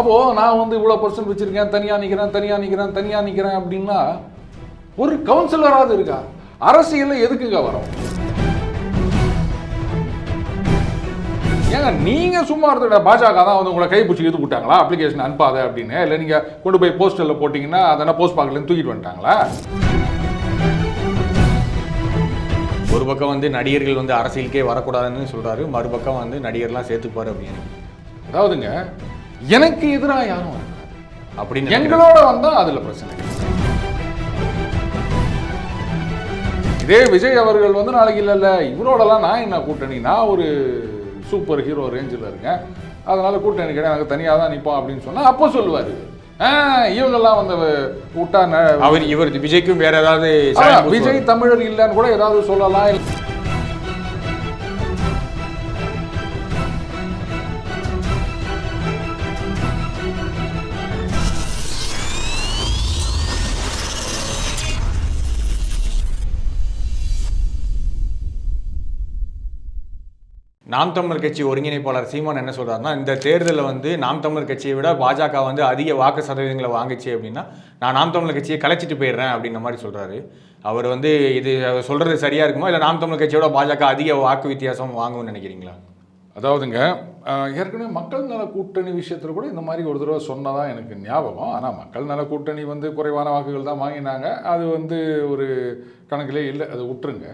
அப்போ நான் வந்து இவ்வளோ பர்சன்ட் வச்சிருக்கேன் தனியா நிக்கிறேன் தனியா நிக்கிறேன் தனியா நிக்கிறேன் அப்படின்னா ஒரு கவுன்சிலராவது இருக்கா? அரசியல்ல எதுக்குங்க வரும்? ஏங்க நீங்க சும்மா இருந்த பாஜக தான் வந்து உங்களை கைப்பிடிச்சி இது விட்டாங்களா? அப்ளிகேஷன் அனுப்பாத அப்படின்னு? இல்லை நீங்க கொண்டு போய் போஸ்டர்ல போட்டீங்கன்னா அதெல்லாம் போஸ்ட் பாக்கலேருந்து தூக்கிட்டு வந்துட்டாங்களா? ஒரு பக்கம் வந்து நடிகர்கள் வந்து அரசியலுக்கே வரக்கூடாதுன்னு சொல்றாரு மறுபக்கம் வந்து நடிகர்லாம் சேர்த்துப்பாரு அப்படின்னு. அதாவதுங்க எனக்கு எதிராக யாரும். அப்படின்னு எங்களோட வந்தா அதுல பிரச்சனை. இதே விஜய் அவர்கள் வந்து நாளைக்கு இல்ல இல்ல இவரோடலாம் நான் என்ன கூட்டணி நான் ஒரு சூப்பர் ஹீரோ ரேஞ்சில் இருக்கேன் அதனால கூட்டணி கிடையாது எனக்கு தனியாக தான் நிற்போம் அப்படின்னு சொன்னா அப்போ சொல்லுவாரு இவங்கெல்லாம் வந்து விட்டா அவர் இவர் விஜய்க்கும் வேற ஏதாவது. விஜய் தமிழர் இல்லைன்னு கூட ஏதாவது சொல்லலாம் நாம் தமிழர் கட்சி ஒருங்கிணைப்பாளர் சீமான் என்ன சொல்கிறாருன்னா இந்த தேர்தலில் வந்து நாம் தமிழர் கட்சியை விட பாஜக வந்து அதிக வாக்கு சதவீதங்களை வாங்குச்சு அப்படின்னா நான் நாம் தமிழர் கட்சியை கலைச்சிட்டு போயிடுறேன் அப்படிங்கிற மாதிரி சொல்கிறாரு அவர் வந்து இது சொல்கிறது சரியாக இருக்குமா? இல்லை நாம் தமிழர் கட்சியோட பாஜக அதிக வாக்கு வித்தியாசம் வாங்கும்னு நினைக்கிறீங்களா? அதாவதுங்க ஏற்கனவே மக்கள் நல கூட்டணி விஷயத்தில் கூட இந்த மாதிரி ஒரு தடவை சொன்னதான் எனக்கு ஞாபகம். ஆனால் மக்கள் நல கூட்டணி வந்து குறைவான வாக்குகள் தான் வாங்கினாங்க. அது வந்து ஒரு கணக்கிலே இல்லை அது விட்டுருங்க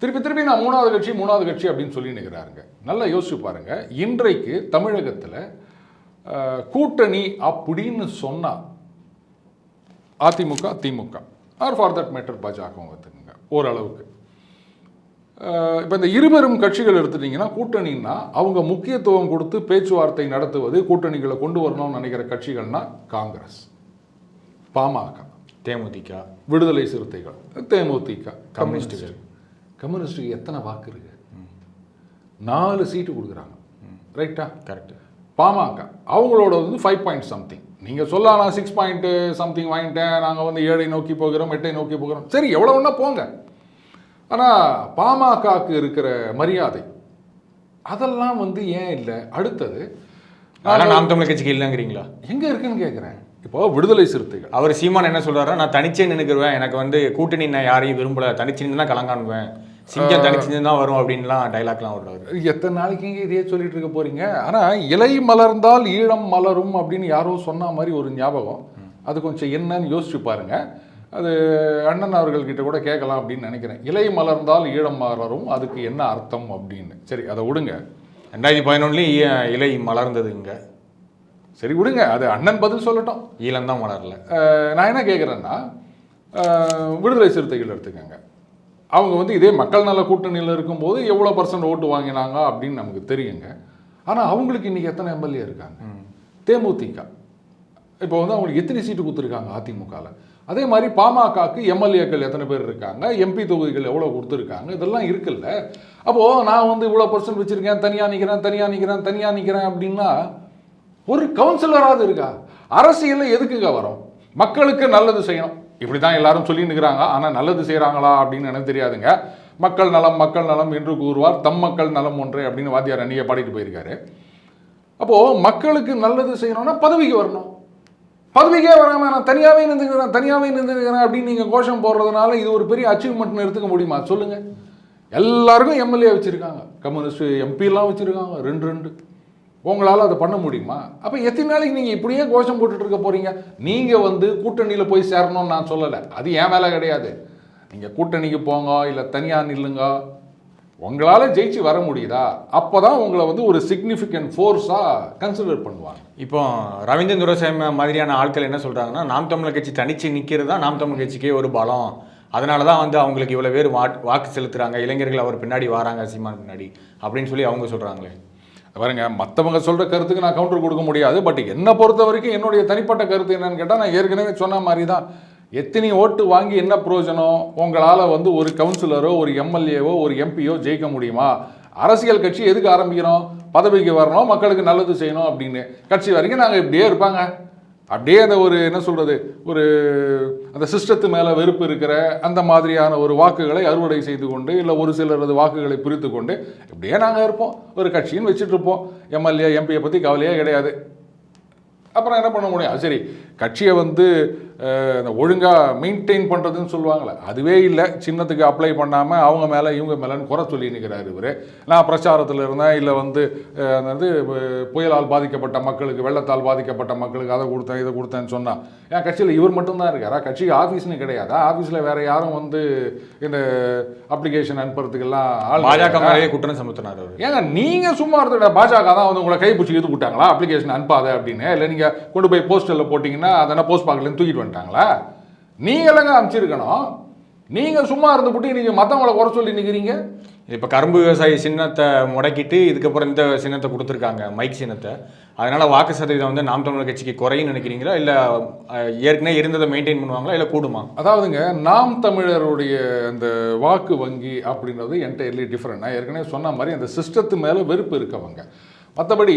திருப்பி திருப்பி நான் மூணாவது கட்சி மூணாவது கட்சி அப்படின்னு சொல்லி நிற்கிறாருங்க நல்லா யோசிச்சு பாருங்க. இன்றைக்கு தமிழகத்தில் கூட்டணி அப்படின்னு சொன்னா AIADMK DMK. Or for that matter பாஜகவும் எடுத்துக்கோங்க ஓரளவுக்கு. இப்போ இந்த இருபெரும் கட்சிகள் எடுத்துட்டீங்கன்னா கூட்டணின்னா அவங்க முக்கியத்துவம் கொடுத்து பேச்சுவார்த்தை நடத்துவது கூட்டணிகளை கொண்டு வரணும்னு நினைக்கிற கட்சிகள்னா காங்கிரஸ் பாமக தேமுதிக. விடுதலை சிறுத்தைகள் தேமுதிக கம்யூனிஸ்டுகள். கம்யூனிஸ்டுக்கு எத்தனை வாக்கு இருக்கு? நாலு சீட்டு கொடுக்குறாங்க. ரைட்டா கரெக்ட் பாமக அவங்களோட வந்து ஃபைவ் பாயிண்ட் சம்திங் நீங்கள் சொல்லலாம் நான் சிக்ஸ் பாயிண்ட்டு சம்திங் வாங்கிட்டேன் நாங்கள் வந்து ஏழை நோக்கி போகிறோம் எட்டை நோக்கி போகிறோம். சரி எவ்வளோ வேணா போங்க. ஆனால் பாமகக்கு இருக்கிற மரியாதை அதெல்லாம் வந்து ஏன் இல்லை? அடுத்தது அதெல்லாம் நாம் தமிழர் கட்சிக்கு இல்லைங்கிறீங்களா? எங்கே இருக்குன்னு கேட்குறேன் இப்போ விடுதலை சிறுத்தைகள். அவர் சீமான் என்ன சொல்றாரு நான் தனிச்சே நின்னுக்குருவேன். எனக்கு வந்து கூட்டணி நான் யாரையும் விரும்பல. தனிச்சு நின்று தான் கலங்காணுவேன் சிங்கம் தனிச்சு தான் வரும் அப்படின்லாம் டைலாக்லாம் விடுறாரு எத்தனை நாளைக்கு இங்கே இதையே சொல்லிட்டு இருக்க போறீங்க? ஆனால் இலை மலர்ந்தால் ஈழம் மலரும் அப்படின்னு யாரோ சொன்ன மாதிரி ஒரு ஞாபகம். அது கொஞ்சம் என்னன்னு யோசிச்சு பாருங்க. அது அண்ணன் அவர்கள்கிட்ட கூட கேட்கலாம் அப்படின்னு நினைக்கிறேன். இலை மலர்ந்தால் ஈழம் மலரும் அதுக்கு என்ன அர்த்தம் அப்படின்னு. சரி அதை விடுங்க. ரெண்டாயிரத்தி பதினொன்றுலேயும் இலை மலர்ந்தது இங்க. சரி விடுங்க. அது அண்ணன் பதில் சொல்லட்டும். ஈழம் தான் மலரல நான் என்ன கேட்குறேன்னா விடுதலை சிறுத்தைகள் எடுத்துக்கோங்க. அவங்க வந்து இதே மக்கள் நல கூட்டணியில் இருக்கும்போது எவ்வளோ பர்சன்ட் ஓட்டு வாங்கினாங்க அப்படின்னு நமக்கு தெரியுங்க. ஆனால் அவங்களுக்கு இன்னைக்கு எத்தனை எம்எல்ஏ இருக்காங்க? தேமுதிக. இப்போ வந்து அவங்களுக்கு எத்தனை சீட்டு கொடுத்துருக்காங்க அதிமுகவில் அதே மாதிரி பாமகக்கு எம்எல்ஏக்கள் எத்தனை பேர் இருக்காங்க? எம்பி தொகுதிகள் எவ்வளோ கொடுத்துருக்காங்க? இதெல்லாம் இருக்குல்ல. அப்போது நான் வந்து இவ்வளோ பர்சன்ட் வச்சுருக்கேன் தனியாக நிற்கிறேன் தனியாக நிற்கிறேன் தனியாக நிற்கிறேன் அப்படின்னா ஒரு கவுன்சிலராவது இருக்கா? அரசியலில் எதுக்குங்க வரும்? மக்களுக்கு நல்லது செய்யணும். இப்படி தான் எல்லாரும் சொல்லின்னுக்கிறாங்க ஆனால் நல்லது செய்கிறாங்களா அப்படின்னு எனக்கு தெரியாதுங்க. மக்கள் நலம் மக்கள் நலம் என்று கூறுவார். தம் மக்கள் நலம் ஒன்றே அப்படின்னு வாத்தியார் அன்னியை பாடிட்டு போயிருக்காரு. அப்போது மக்களுக்கு நல்லது செய்யணும்னா பதவிக்கு வரணும். பதவிக்கே வராமல் நான் தனியாகவே நின்றுக்கிறேன் தனியாகவே நின்றுக்கிறேன் அப்படின்னு நீங்கள் கோஷம் போடுறதுனால இது ஒரு பெரிய அச்சீவ்மெண்ட்னு எடுத்துக்க முடியுமா? சொல்லுங்கள் எல்லாருக்கும் எம்எல்ஏ வச்சுருக்காங்க. கம்யூனிஸ்ட் எம்பிலாம் வச்சுருக்காங்க. ரெண்டு ரெண்டு. உங்களால் அதை பண்ண முடியுமா? அப்போ எத்தனை நாளைக்கு நீங்கள் இப்படியே கோஷம் போட்டுட்டு இருக்க போகிறீங்க நீங்கள் வந்து கூட்டணியில் போய் சேரணும்னு நான் சொல்லலை. அது என் வேலை கிடையாது. நீங்கள் கூட்டணிக்கு போங்க இல்லை தனியாக நில்லுங்க. உங்களால் ஜெயிச்சு வர முடியுதா? அப்போ தான் உங்களை வந்து ஒரு சிக்னிஃபிகண்ட் ஃபோர்ஸாக கன்சிடர் பண்ணுவாங்க. இப்போ ரவீந்திரன் துரசேம மாதிரியான ஆட்கள் என்ன சொல்கிறாங்கன்னா நாம் தமிழர் கட்சி தனித்து நிற்கிறது தான் நாம் தமிழர் கட்சிக்கே ஒரு பலம். அதனால தான் வந்து அவங்களுக்கு இவ்வளோ பேர் வாக்கு வாக்கு இளைஞர்கள் அவர் பின்னாடி வராங்க சீமான் பின்னாடி. அப்படின்னு சொல்லி அவங்க சொல்கிறாங்களே பாருங்க மற்றவங்க சொல்கிற கருத்துக்கு நான் கவுண்டர் கொடுக்க முடியாது பட் என்னை பொறுத்த வரைக்கும் என்னுடைய தனிப்பட்ட கருத்து என்னன்னு கேட்டால் நான் ஏற்கனவே சொன்ன மாதிரி தான் எத்தனை ஓட்டு வாங்கி என்ன பிரயோஜனம் உங்களால் வந்து ஒரு கவுன்சிலரோ ஒரு எம்எல்ஏவோ ஒரு எம்பியோ ஜெயிக்க முடியுமா? அரசியல் கட்சி எதுக்கு ஆரம்பிக்கிறோம்? பதவிக்கு வரணும் மக்களுக்கு நல்லது செய்யணும் அப்படின்னு. கட்சி வரைக்கும் நாங்கள் இப்படியே இருப்பாங்க. அப்படியே அந்த ஒரு என்ன சொல்கிறது ஒரு அந்த சிஸ்டத்து மேலே வெறுப்பு இருக்கிற அந்த மாதிரியான ஒரு வாக்குகளை அறுவடை செய்து கொண்டு இல்லை ஒரு சிலரது வாக்குகளை பிரித்து கொண்டு இப்படியே நாங்கள் இருப்போம். ஒரு கட்சின்னு வச்சுட்டு இருப்போம். எம்எல்ஏ எம்பியை பற்றி கவலையே கிடையாது. அப்புறம் என்ன பண்ண முடியும்? சரி கட்சியை வந்து அஹ், இந்த ஒழுங்கா மெயின்டைன் பண்ணுறதுன்னு சொல்லுவாங்கள்ல அதுவே இல்லை. சின்னத்துக்கு அப்ளை பண்ணாமல் அவங்க மேலே இவங்க மேலேன்னு குறை சொல்லி நிற்கிறாரு இவர். நான் பிரச்சாரத்தில் இருந்தேன். இல்லை வந்து அஹ், புயலால் பாதிக்கப்பட்ட மக்களுக்கு வெள்ளத்தால் பாதிக்கப்பட்ட மக்களுக்கு அதை கொடுத்தேன் இதை கொடுத்தேன்னு சொன்னா என் கட்சியில் இவர் மட்டும்தான் இருக்காரா. கட்சிக்கு ஆஃபீஸ்னு கிடையாதா. ஆஃபீஸில் வேற யாரும் வந்து இந்த அப்ளிகேஷன் அனுப்புறதுக்கெல்லாம் ஆள் பாஜக? மேலேயே குற்றம் சுமத்தினார் ஏங்க நீங்க சும்மா இருந்த பாஜக தான் வந்து உங்களை கைப்பிடிச்சி இது விட்டாங்களா? அப்ளிகேஷன் அனுப்பாத அப்படின்னு. இல்லை நீங்க கொண்டு போய் போஸ்டரில் போட்டிங்கன்னா அதெல்லாம் போஸ்ட் பாக்லேருந்து தூக்கிட்டு வந்துட்டாங்களா? நீங்க இல்லைங்க அனுப்பிச்சிருக்கணும். நீங்க சும்மா இருந்துபிட்டு நீங்க மற்றவங்களை குறை சொல்லி நிற்கிறீங்க இப்போ கரும்பு விவசாயி சின்னத்தை முடக்கிட்டு இதுக்கப்புறம் இந்த சின்னத்தை கொடுத்துருக்காங்க மைக் சின்னத்தை. அதனால வாக்கு சதவீதம் வந்து நாம் தமிழர் கட்சிக்கு குறையும் நினைக்கிறீங்களா? இல்லை ஏற்கனவே இருந்ததை மெயின்டைன் பண்ணுவாங்களா? இல்லை கூடுமா? அதாவதுங்க நாம் தமிழருடைய அந்த வாக்கு வங்கி அப்படின்றது என்டையர்லி டிஃப்ரெண்ட் நான் ஏற்கனவே சொன்ன மாதிரி அந்த சிஸ்டத்து மேலே வெறுப்பு இருக்கவங்க. மற்றபடி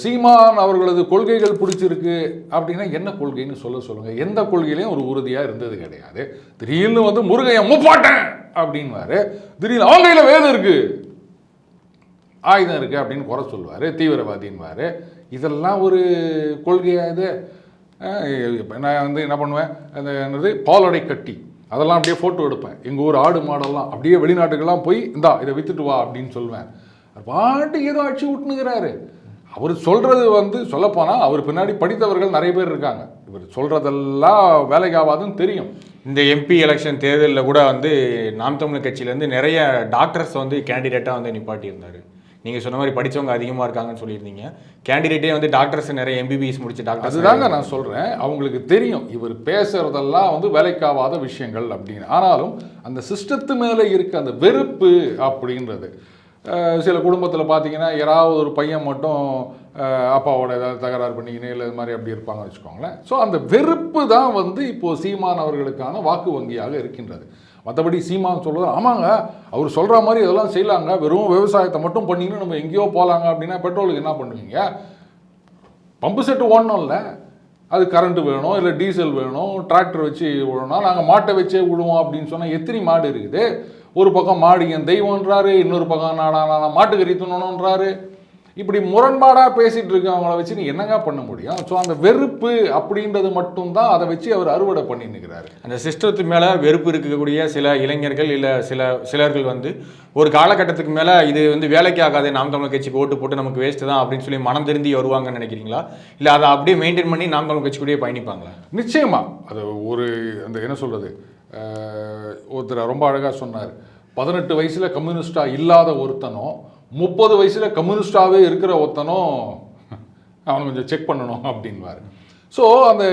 சீமான் அவர்களது கொள்கைகள் பிடிச்சிருக்கு அப்படின்னா என்ன கொள்கைன்னு சொல்ல சொல்லுங்கள் எந்த கொள்கையிலையும் ஒரு உறுதியாக இருந்தது கிடையாது. திடீர்னு வந்து முருகையை முப்பாட்டேன் அப்படின்வாரு திடீர்னு அவங்க கையில் வேதம் இருக்குது ஆயுதம் இருக்குது அப்படின்னு குறை சொல்லுவார். தீவிரவாதின்வார் இதெல்லாம் ஒரு கொள்கையாக இது? இப்போ நான் வந்து என்ன பண்ணுவேன்? அந்த என்னது? பாலடை கட்டி. அதெல்லாம் அப்படியே ஃபோட்டோ எடுப்பேன். எங்கள் ஊர் ஆடு மாடெல்லாம். அப்படியே வெளிநாட்டுக்கெல்லாம் போய் இந்தா இதை விற்றுட்டு வா அப்படின்னு சொல்லுவேன். பாட்டு ஏதோ அடிச்சு விட்டுனுங்கிறாரு அவர் சொல்றது வந்து சொல்லப்போனால் அவர் பின்னாடி படித்தவர்கள் நிறைய பேர் இருக்காங்க. இவர் சொல்றதெல்லாம் வேலைக்கு ஆகாதுன்னு தெரியும். இந்த எம்பி எலெக்ஷன் தேர்தலில் கூட வந்து நாம் தமிழர் கட்சியிலேருந்து நிறைய டாக்டர்ஸ் வந்து கேண்டிடேட்டாக வந்து நிப்பாட்டியிருந்தார். நீங்கள் சொன்ன மாதிரி படிச்சவங்க அதிகமாக இருக்காங்கன்னு சொல்லியிருந்தீங்க. கேண்டிடேட்டே வந்து டாக்டர்ஸ் நிறைய எம்பிபிஎஸ் முடிச்ச டாக்டர்ஸ் அதுதாங்க நான் சொல்றேன். அவங்களுக்கு தெரியும் இவர் பேசுறதெல்லாம் வந்து வேலைக்காவாத விஷயங்கள் அப்படின்னு ஆனாலும் அந்த சிஸ்டத்து மேலே இருக்க அந்த வெறுப்பு அப்படின்றது சில குடும்பத்தில் பார்த்தீங்கன்னா யாராவது ஒரு பையன் மட்டும் அப்பாவோட ஏதாவது தகராறு பண்ணிக்கினே இல்லை இது மாதிரி அப்படி இருப்பாங்கன்னு வச்சுக்கோங்களேன். ஸோ அந்த வெறுப்பு தான் வந்து இப்போது சீமான் அவர்களுக்கான வாக்கு வங்கியாக இருக்கின்றது. மற்றபடி சீமான் சொல்கிறது ஆமாங்க அவர் சொல்கிற மாதிரி இதெல்லாம் செய்யலாங்க. வெறும் விவசாயத்தை மட்டும் பண்ணிங்கன்னு நம்ம எங்கேயோ போகலாங்க அப்படின்னா பெட்ரோலுக்கு என்ன பண்ணுவீங்க? பம்பு செட்டு ஓடணும்ல. அது கரண்ட்டு வேணும் இல்லை டீசல் வேணும் டிராக்டர் வச்சு விழுனா நாங்கள் மாட்டை வச்சே விடுவோம் அப்படின்னு சொன்னால் எத்தனை மாடு இருக்குது? ஒரு பக்கம் மாடு என் தெய்வம்ன்றாரு இன்னொரு பக்கம் நானா நான் மாட்டுக்கறி தின்னணுன்றாரு இப்படி முரண்பாடாக பேசிட்டு இருக்கவங்கள வச்சு நீ என்னங்க பண்ண முடியும்? ஸோ அந்த வெறுப்பு அப்படின்றது மட்டும்தான் அதை வச்சு அவர் அறுவடை பண்ணி நிற்கிறாரு அந்த சிஸ்டத்து மேலே வெறுப்பு இருக்கக்கூடிய சில இளைஞர்கள் இல்லை சில சிலர்கள் வந்து ஒரு காலகட்டத்துக்கு மேலே இது வந்து வேலைக்கு ஆகாது நாம் தமிழர் கட்சிக்கு ஓட்டு போட்டு நமக்கு வேஸ்ட் தான் அப்படின்னு சொல்லி மனம் திருந்தி வருவாங்கன்னு நினைக்கிறீங்களா? இல்லை அதை அப்படியே மெயின்டைன் பண்ணி நாம் தமிழர் கட்சி கூடயே பயணிப்பாங்களா? நிச்சயமா. அது ஒரு அந்த என்ன சொல்றது? அஹ், ஒருத்தர் ரொம்ப அழகா சொன்னார். பதினெட்டு வயசுல கம்யூனிஸ்டா இல்லாத ஒருத்தனும் முப்பது வயசில் கம்யூனிஸ்டாகவே இருக்கிற ஒருத்தனும் அவனை கொஞ்சம் செக் பண்ணணும் அப்படின்வார் ஸோ அந்த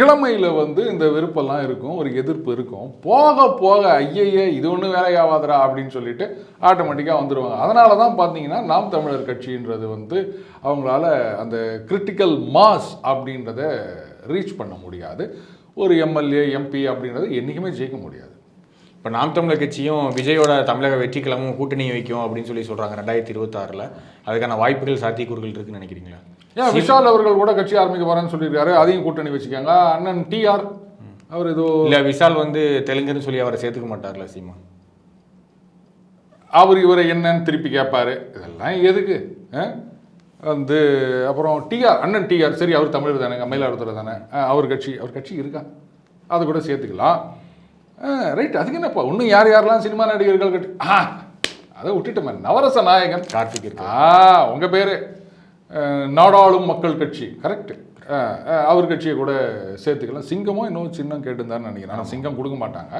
இளமையில் வந்து இந்த வெறுப்பெல்லாம் இருக்கும் ஒரு எதிர்ப்பு இருக்கும். போக போக ஐயையே இது ஒன்றும் வேலையாகாதரா அப்படின்னு சொல்லிட்டு ஆட்டோமேட்டிக்காக வந்துடுவாங்க அதனால தான் பார்த்தீங்கன்னா நாம் தமிழர் கட்சின்றது வந்து அவங்களால அந்த கிரிட்டிக்கல் மாஸ் அப்படின்றத ரீச் பண்ண முடியாது. ஒரு எம்எல்ஏ எம்பி அப்படின்றத என்றைக்குமே ஜெயிக்க முடியாது. இப்போ நாம் தமிழர் கட்சியும் விஜயோட தமிழக வெற்றிக்கிழமும் கூட்டணி வைக்கும் அப்படின்னு சொல்லி சொல்கிறாங்க ரெண்டாயிரத்தி இருபத்தாறில். அதுக்கான வாய்ப்புகள் சாத்தியக்கூறுகள் இருக்குன்னு நினைக்கிறீங்களா? ஏன் விஷால் அவர்கள் கூட கட்சி ஆரம்பிக்க போறேன்னு சொல்லியிருக்காரு. அதையும் கூட்டணி வச்சுக்கோங்க அண்ணன் டிஆர் அவர் ஏதோ இல்லை விஷால் வந்து தெலுங்குன்னு சொல்லி அவரை சேர்த்துக்க மாட்டார்ல சீமான். அவர் இவரை என்னன்னு திருப்பி கேட்பாரு. இதெல்லாம் எதுக்கு? வந்து அப்புறம் டிஆர் அண்ணன் டிஆர் சரி அவர் தமிழர் தானே மயிலாடுதுறை தானே. அவர் கட்சி அவர் கட்சி இருக்கா? அது கூட சேர்த்துக்கலாம். ரைட் அதுக்கு என்னப்பா? இன்னும் யார் யாரெல்லாம் சினிமா நடிகர்கள் கட்சி ஆ அதை விட்டுட்டோமே நவரச நாயகன். கார்த்திக் இருக்கு ஆ உங்க பேரு? நாடாளும் மக்கள் கட்சி. கரெக்ட் அவர் கட்சியை கூட சேர்த்துக்கலாம். சிங்கமும் இன்னும் சின்னம் கேட்டுருந்தான்னு நினைக்கிறேன். ஆனால் சிங்கம் கொடுக்க மாட்டாங்க.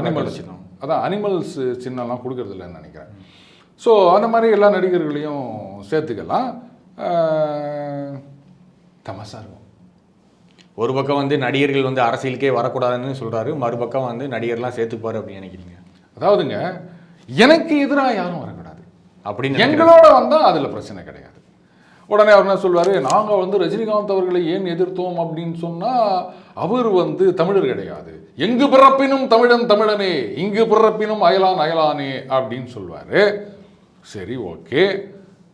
அனிமல்ஸ் சின்னம். அதான் அனிமல்ஸ் சின்னம்லாம் கொடுக்கறது இல்லைன்னு நினைக்கிறேன். ஸோ அந்த மாதிரி எல்லா நடிகர்களையும் சேர்த்துக்கலாம். அஹ், தமாசா இருக்கும். ஒரு பக்கம் வந்து நடிகர்கள் வந்து அரசியலுக்கே வரக்கூடாதுன்னு சொல்றாரு மறுபக்கம் வந்து நடிகர்லாம் சேர்த்துப்பாரு அப்படின்னு நினைக்கிறீங்க. அதாவதுங்க எனக்கு எதிராக யாரும் வரக்கூடாது. அப்படின்னு. எங்களோட வந்தால் அதில் பிரச்சனை கிடையாது. உடனே அவர் என்ன சொல்வார் நாங்கள் வந்து ரஜினிகாந்த் அவர்களை ஏன் எதிர்த்தோம்? அப்படின்னு சொன்னால் அவர் வந்து தமிழர் கிடையாது. எங்கு பிறப்பினும் தமிழன் தமிழனே இங்கு பிறப்பினும் அயலான் அயலானே அப்படின்னு சொல்வார். சரி ஓகே.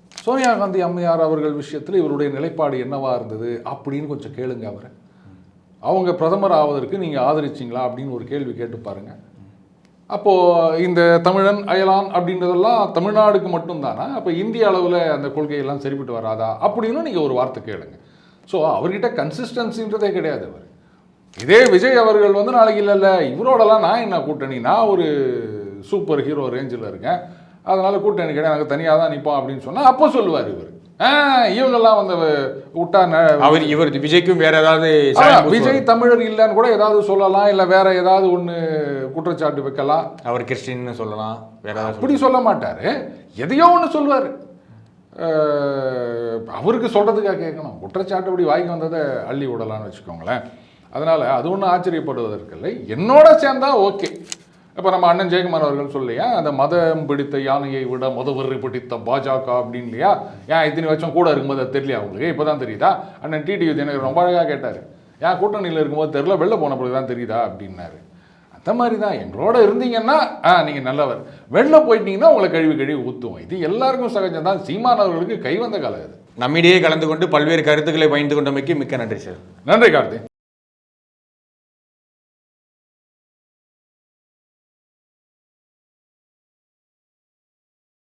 சோனியா காந்தி அம்மையார் அவர்கள் விஷயத்தில் இவருடைய நிலைப்பாடு என்னவா இருந்தது அப்படின்னு கொஞ்சம் கேளுங்க அவரை. அவங்க பிரதமர் ஆவதற்கு நீங்கள் ஆதரிச்சிங்களா அப்படின்னு ஒரு கேள்வி கேட்டு பாருங்கள் அப்போது இந்த தமிழன் அயலான் அப்படின்றதெல்லாம் தமிழ்நாடுக்கு மட்டும்தானா? அப்போ இந்திய அளவில் அந்த கொள்கையெல்லாம் சரிப்பட்டு வராதா? அப்படின்னு நீங்கள் ஒரு வார்த்தை கேளுங்க. ஸோ அவர்கிட்ட கன்சிஸ்டன்சின்றதே கிடையாது அவர். இதே விஜய் அவர்கள் வந்து நாளைக்கு இல்லை இல்லை இவரோடலாம் நான் என்ன கூட்டணி? நான் ஒரு சூப்பர் ஹீரோ ரேஞ்சில் இருக்கேன். அதனால் கூட்டணி கிடையாது எனக்கு தனியாக தான் நிற்போம் அப்படின்னு சொன்னால் அப்போ சொல்லுவார் இவர். இவங்கெல்லாம் வந்து விட்டா அவர் இவர் விஜய்க்கும் வேற ஏதாவது. விஜய் தமிழர் இல்லைன்னு கூட ஏதாவது சொல்லலாம் இல்லை வேற ஏதாவது ஒன்று குற்றச்சாட்டு வைக்கலாம். அவர் கிறிஸ்டின்னு சொல்லலாம் வேற ஏதாவது அப்படி சொல்ல மாட்டாரு. எதையோ ஒன்று சொல்லுவார். அவருக்கு சொல்றதுக்காக கேட்கணும். குற்றச்சாட்டு அப்படி வாங்கி வந்ததை அள்ளி விடலாம்னு வச்சுக்கோங்களேன். அதனால அது ஒன்றும் ஆச்சரியப்படுவதற்கில்லை என்னோட சேர்ந்தா ஓகே. இப்போ நம்ம அண்ணன் ஜெயக்குமார் அவர்கள் சொல்லையா அந்த மதம் பிடித்த யானையை விட மதவெறி பிடித்த பாஜக அப்படின்னு இல்லையா? ஏன் இத்தனை வருஷம் கூட இருக்கும்போது அது தெரியலையா உங்களுக்கு? இப்போ தான் தெரியுதா? அண்ணன் டிடி எனக்கு ரொம்ப அழகாக கேட்டார். ஏன் கூட்டணியில் இருக்கும்போது தெரியல வெளில போன பிறகு தான் தெரியுதா அப்படின்னாரு. அந்த மாதிரி தான் எங்களோட இருந்தீங்கன்னா ஆ நீங்கள் நல்லவர். வெளில போயிட்டீங்கன்னா உங்களை கழுவி கழுவி ஊற்றுவோம் இது எல்லாருக்கும் சகஜம் தான். சீமானவர்களுக்கு கைவந்த காலம் இது நம்மிடையே கலந்து கொண்டு பல்வேறு கருத்துக்களை பகிர்ந்து கொண்டமைக்கு மிக்க நன்றி சார். நன்றி கார்த்தி.